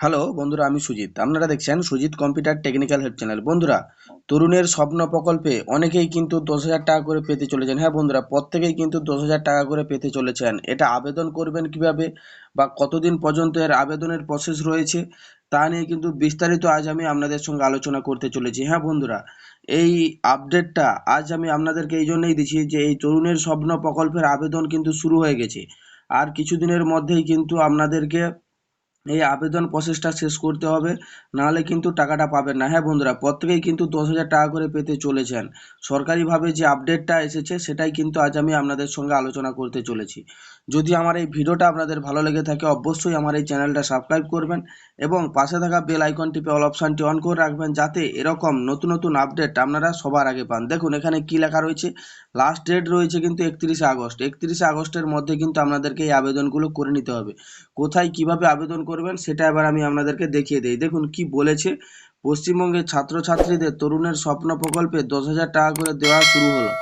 Hello বন্ধুরা, আমি সুজিত। আপনারা দেখছেন Sujit computer technical help channel. বন্ধুরা, তরুণের স্বপ্ন প্রকল্পে অনেকেই কিন্তু দশ হাজার টাকা করে পেতে চলেছেন। হ্যাঁ বন্ধুরা, প্রত্যেকেই কিন্তু দশ হাজার টাকা করে পেতে চলেছেন। এটা আবেদন করবেন কীভাবে বা কতদিন পর্যন্ত এর আবেদনের প্রসেস রয়েছে, তা নিয়ে কিন্তু বিস্তারিত আজ আমি আপনাদের সঙ্গে আলোচনা করতে চলেছি। হ্যাঁ বন্ধুরা, এই আপডেটটা আজ আমি আপনাদেরকে এই জন্যই দিচ্ছি যে এই তরুণের স্বপ্ন প্রকল্পের আবেদন কিন্তু শুরু হয়ে গেছে। আর কিছুদিনের মধ্যেই কিন্তু আপনাদেরকে এই আবেদন প্রসেসটা শেষ করতে হবে, নাহলে কিন্তু টাকাটা পাবেন না। হ্যাঁ বন্ধুরা, প্রত্যেকেই কিন্তু দশ হাজার টাকা করে পেতে চলেছেন। সরকারিভাবে যে আপডেটটা এসেছে, সেটাই কিন্তু আজ আমি আপনাদের সঙ্গে আলোচনা করতে চলেছি। যদি আমার এই ভিডিওটা আপনাদের ভালো লেগে থাকে, অবশ্যই আমার এই চ্যানেলটা সাবস্ক্রাইব করবেন এবং পাশে থাকা বেল আইকন টিপে অল অপশানটি অন করে রাখবেন, যাতে এরকম নতুন নতুন আপডেট আপনারা সবার আগে পান। দেখুন, এখানে কি লেখা রয়েছে? লাস্ট ডেট রয়েছে কিন্তু একত্রিশে আগস্ট। একত্রিশে আগস্টের মধ্যে কিন্তু আপনাদেরকে এই আবেদনগুলো করে নিতে হবে। কোথায় কীভাবে আবেদন করবেন, সেটা এবার আমি আপনাদেরকে দেখিয়ে দিই। দেখুন কি বলেছে, পশ্চিমবঙ্গের ছাত্রছাত্রীদের তরুণের স্বপ্ন প্রকল্পে দশ হাজার টাকা করে দেওয়া শুরু হলো।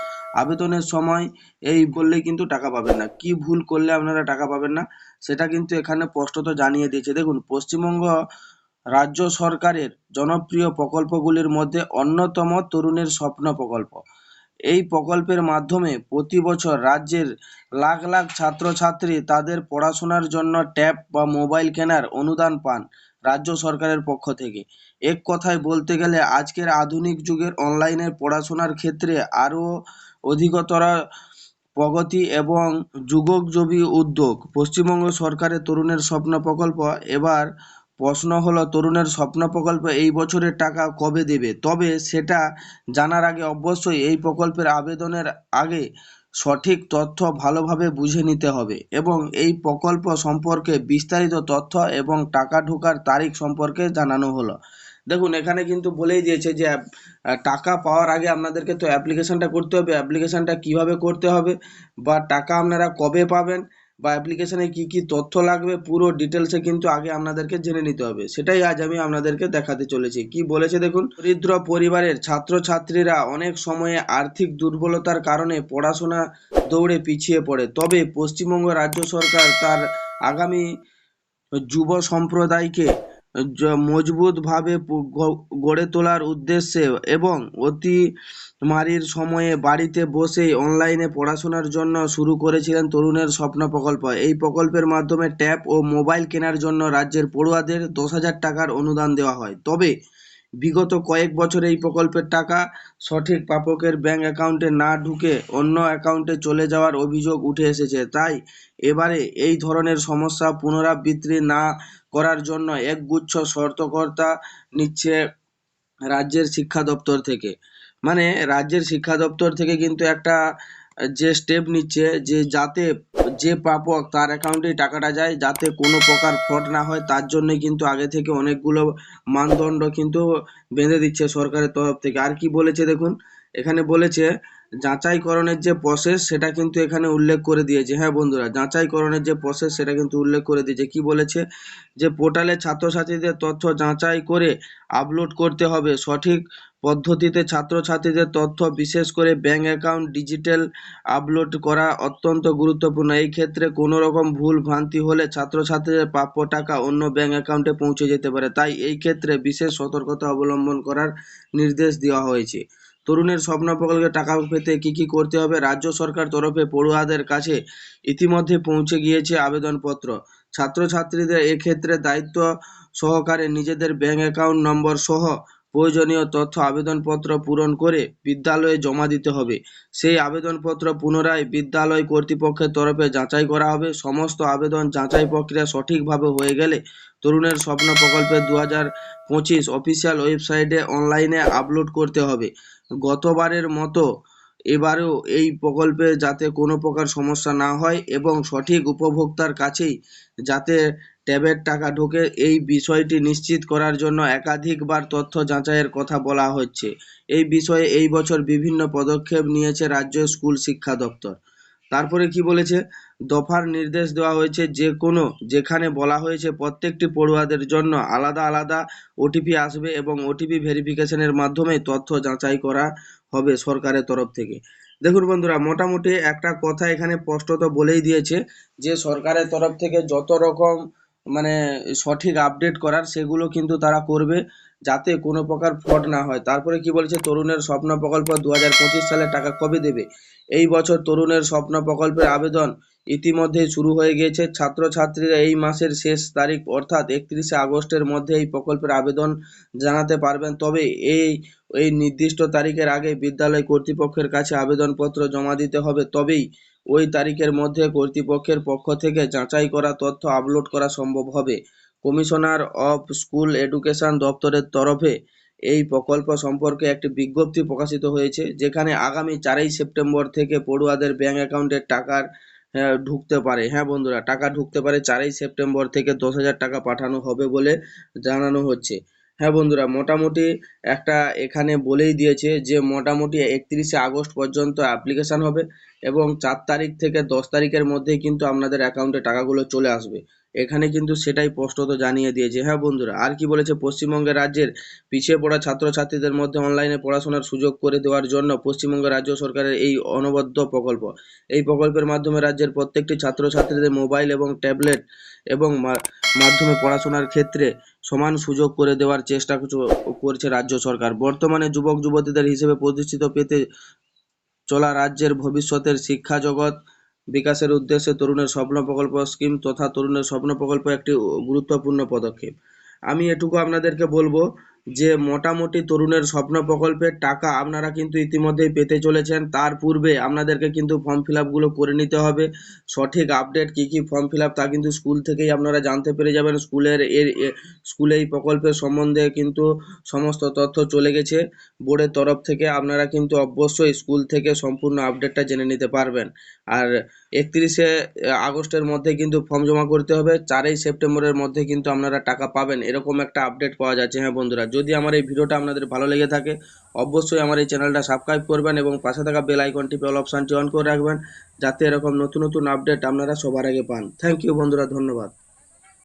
আবেদনের সময় এই বললেই কিন্তু টাকা পাবেন না। কি ভুল করলে আপনারা টাকা পাবেন না, সেটা কিন্তু এখানে স্পষ্টত জানিয়ে দিয়েছে। দেখুন, পশ্চিমবঙ্গ রাজ্য সরকারের জনপ্রিয় প্রকল্পগুলির মধ্যে অন্যতম তরুণের স্বপ্ন প্রকল্প। এই প্রকল্পের মাধ্যমে প্রতি বছর রাজ্যের লাখ লাখ ছাত্রছাত্রী তাদের পড়াশোনার জন্য ট্যাব বা মোবাইল কেনার অনুদান পান রাজ্য সরকারের পক্ষ থেকে। এক কথায় বলতে গেলে আজকের আধুনিক যুগের অনলাইনে পড়াশোনার ক্ষেত্রে আরও অধিকতর প্রগতি এবং যুগোপযোগী উদ্যোগ। পশ্চিমবঙ্গ সরকারের তরুণের স্বপ্ন প্রকল্প এবার প্রশ্ন হলো, তরুণের স্বপ্ন প্রকল্প এই বছরের টাকা কবে দেবে? তবে সেটা জানার আগে অবশ্যই এই প্রকল্পের আবেদনের আগে সঠিক তথ্য ভালোভাবে বুঝে নিতে হবে এবং এই প্রকল্প সম্পর্কে বিস্তারিত তথ্য এবং টাকা ঢোকার তারিখ সম্পর্কে জানানো হলো। দেখুন, এখানে কিন্তু বলেই দিয়েছে যে টাকা পাওয়ার আগে আপনাদেরকে তো অ্যাপ্লিকেশনটা করতে হবে। অ্যাপ্লিকেশনটা কীভাবে করতে হবে বা টাকা আপনারা কবে পাবেন? বা অ্যাপ্লিকেশনে কি কি তথ্য লাগবে, পুরো ডিটেলসে কিন্তু আগে আপনাদেরকে জেনে নিতে হবে। সেটাই আজ আমি আপনাদেরকে দেখাতে চলেছি। কি বলেছে দেখুন? দরিদ্র পরিবারের ছাত্রছাত্রীরা অনেক সময়ে আর্থিক দুর্বলতার কারণে পড়াশোনা দৌড়ে পিছিয়ে পড়ে। তবে পশ্চিমবঙ্গ রাজ্য সরকার তার আগামী যুব সম্প্রদায়কে মজবুতভাবে গড়ে তোলার উদ্দেশ্যে এবং অতিমারির সময়ে বাড়িতে বসেই অনলাইনে পড়াশোনার জন্য শুরু করেছিলেন তরুণের স্বপ্ন প্রকল্প। এই প্রকল্পের মাধ্যমে ট্যাব ও মোবাইল কেনার জন্য রাজ্যের পড়ুয়াদের দশ হাজার টাকার অনুদান দেওয়া হয়। তবে বিগত কয়েক বছর এই প্রকল্পের টাকা সঠিক প্রাপকের ব্যাংক অ্যাকাউন্টে না ঢুকে অন্য অ্যাকাউন্টে চলে যাওয়ার অভিযোগ উঠে এসেছে। তাই এবারে এই ধরনের সমস্যা পুনরাবৃত্তি না করার জন্য একগুচ্ছ শর্তকর্তা নিচ্ছে রাজ্যের শিক্ষা দপ্তর থেকে। মানে রাজ্যের শিক্ষা দপ্তর থেকে কিন্তু একটা যে স্টেপ নিচ্ছে, যে যাতে যে প্রাপক তার অ্যাকাউন্টে টাকাটা যায়, যাতে কোনো প্রকার ফ্রড না হয়, তার জন্য কিন্তু আগে থেকে অনেকগুলো মানদণ্ড কিন্তু বেঁধে দিচ্ছে সরকারের তরফ থেকে। আর কি বলেছে দেখুন, এখানে বলেছে যাচাইকরণের যে প্রসেস সেটা কিন্তু এখানে উল্লেখ করে দিয়েছে। হ্যাঁ বন্ধুরা, যাচাইকরণের যে প্রসেস সেটা কিন্তু উল্লেখ করে দিয়েছে। কি বলেছে? যে পোর্টালে ছাত্রছাত্রীদের তথ্য যাচাই করে আপলোড করতে হবে। সঠিক পদ্ধতিতে ছাত্রছাত্রীদের তথ্য, বিশেষ করে ব্যাংক অ্যাকাউন্ট ডিজিটাল আপলোড করা অত্যন্ত গুরুত্বপূর্ণ। এই ক্ষেত্রে কোনো রকম ভুল ভ্রান্তি হলে ছাত্রছাত্রীদের প্রাপ্য টাকা অন্য ব্যাংক অ্যাকাউন্টে পৌঁছে যেতে পারে। তাই এই ক্ষেত্রে বিশেষ সতর্কতা অবলম্বন করার নির্দেশ দেওয়া হয়েছে। তরুণের স্বপ্ন প্রকল্পে টাকা পেতে কি কি করতে হবে? রাজ্য সরকার তরফে পড়ুয়াদের কাছে ইতিমধ্যে পৌঁছে গিয়েছে আবেদনপত্র। ছাত্রছাত্রীদের এক্ষেত্রে দায়িত্ব সহকারে নিজেদের ব্যাঙ্ক অ্যাকাউন্ট নম্বর সহ প্রয়োজনীয় তথ্য আবেদনপত্র পূরণ করে বিদ্যালয়ে জমা দিতে হবে। সেই আবেদনপত্র পুনরায় বিদ্যালয় কর্তৃপক্ষের তরফে যাচাই করা হবে। সমস্ত আবেদন যাচাই প্রক্রিয়া সঠিকভাবে হয়ে গেলে তরুণের স্বপ্ন প্রকল্পের দু হাজার পঁচিশ অফিসিয়াল ওয়েবসাইটে অনলাইনে আপলোড করতে হবে। গতবারের মতো এবারেও এই প্রকল্পে যাতে কোনো প্রকার সমস্যা না হয় এবং সঠিক উপভোক্তার কাছেই যাতে ট্যাবের টাকা ঢোকে এই বিষয়টি নিশ্চিত করার জন্য একাধিকবার তথ্য যাচাইয়ের কথা বলা হচ্ছে। এই বিষয়ে এই বছর বিভিন্ন পদক্ষেপ নিয়েছে রাজ্য স্কুল শিক্ষা দপ্তর। তারপরে কি বলেছে? দফার নির্দেশ দেওয়া হয়েছে যে কোনো, যেখানে বলা হয়েছে প্রত্যেকটি পড়ুয়াদের জন্য আলাদা আলাদা ওটিপি আসবে এবং ওটিপি ভেরিফিকেশনের মাধ্যমে তথ্য যাচাই করা হবে সরকারের তরফ থেকে। দেখুন বন্ধুরা, মোটামুটি একটা কথা এখানে স্পষ্টত বলেই দিয়েছে যে সরকারের তরফ থেকে যত রকম মানে সঠিক আপডেট করার সেগুলো কিন্তু তারা করবে যাতে কোনো প্রকার ফ্রড না হয়। তারপরে কি বলছে? তরুণের স্বপ্ন প্রকল্প দু হাজার পঁচিশ সালে টাকা কবে দেবে? এই বছর তরুণের স্বপ্ন প্রকল্পের আবেদন ইতিমধ্যেই শুরু হয়ে গিয়েছে। ছাত্রছাত্রীরা এই মাসের শেষ তারিখ অর্থাৎ একত্রিশে আগস্টের মধ্যে এই প্রকল্পের আবেদন জানাতে পারবেন। তবে এই এই নির্দিষ্ট তারিখের আগে বিদ্যালয় কর্তৃপক্ষের কাছে আবেদনপত্র জমা দিতে হবে। তবেই ওই তারিখের মধ্যে কর্তৃপক্ষের পক্ষ থেকে যাচাই করা তথ্য আপলোড করা সম্ভব হবে। কমিশনার অফ স্কুল এডুকেশন দপ্তরের তরফে এই প্রকল্প সম্পর্কে একটি বিজ্ঞপ্তি প্রকাশিত হয়েছে, যেখানে আগামী চারই সেপ্টেম্বর থেকে পড়ুয়াদের ব্যাঙ্ক অ্যাকাউন্টে টাকার ঢুকতে পারে। হ্যাঁ বন্ধুরা, টাকা ঢুকতে পারে চারই সেপ্টেম্বর থেকে দশ হাজার টাকা পাঠানো হবে বলে জানানো হচ্ছে। হ্যাঁ বন্ধুরা, মোটামুটি একটা এখানে বলেই দিয়েছে যে মোটামুটি একত্রিশে আগস্ট পর্যন্ত অ্যাপ্লিকেশান হবে এবং চার তারিখ থেকে দশ তারিখের মধ্যেই কিন্তু আপনাদের অ্যাকাউন্টে টাকাগুলো চলে আসবে। এখানে কিন্তু সেটাই স্পষ্টত জানিয়ে দিয়েছে। হ্যাঁ বন্ধুরা, আর কি বলেছে? পশ্চিমবঙ্গের রাজ্যের পিছিয়ে পড়া ছাত্রছাত্রীদের মধ্যে অনলাইনে পড়াশোনার সুযোগ করে দেওয়ার জন্য পশ্চিমবঙ্গ রাজ্য সরকারের এই অনবদ্য প্রকল্প। এই প্রকল্পের মাধ্যমে রাজ্যের প্রত্যেকটি ছাত্রছাত্রীদের মোবাইল এবং ট্যাবলেট এবং মাধ্যমে পড়াশোনার ক্ষেত্রে সমান সুযোগ করে দেওয়ার চেষ্টা করছে রাজ্য সরকার। বর্তমানে যুবক যুবতীদের হিসেবে প্রতিষ্ঠিত পেতে চলা রাজ্যের ভবিষ্যতের শিক্ষা জগৎ বিকাশের উদ্দেশ্যে তরুণের স্বপ্ন প্রকল্প স্কিম তথা তরুণের স্বপ্ন প্রকল্প একটি গুরুত্বপূর্ণ পদক্ষেপ। আমি এটুকু আপনাদেরকে বলব যে মোটামুটি তরুণের স্বপ্ন প্রকল্পের টাকা আপনারা কিন্তু ইতিমধ্যেই পেতে চলেছেন, তার পূর্বে আপনাদেরকে কিন্তু ফর্ম ফিল আপগুলো করে নিতে হবে। সঠিক আপডেট কি কি ফর্ম ফিল তা কিন্তু স্কুল থেকেই আপনারা জানতে পেরে যাবেন। স্কুলের এর স্কুলে এই প্রকল্পের সম্বন্ধে কিন্তু সমস্ত তথ্য চলে গেছে। বোর্ডের তরফ থেকে আপনারা কিন্তু অবশ্যই স্কুল থেকে সম্পূর্ণ আপডেটটা জেনে নিতে পারবেন। আর একত্রিশে আগস্টের মধ্যে কিন্তু ফর্ম জমা করতে হবে, চারই সেপ্টেম্বরের মধ্যে কিন্তু আপনারা টাকা পাবেন, এরকম একটা আপডেট পাওয়া যাচ্ছে। হ্যাঁ বন্ধুরা, যদি আমার এই ভিডিওটা আপনাদের ভালো লেগে থাকে, অবশ্যই আমার এই চ্যানেলটা সাবস্ক্রাইব করবেন এবং পাশে থাকা বেল আইকনটি অল অপশানটি অন করে রাখবেন, যাতে এরকম নতুন নতুন আপডেট আপনারা সবার আগে পান। থ্যাংক ইউ বন্ধুরা, ধন্যবাদ।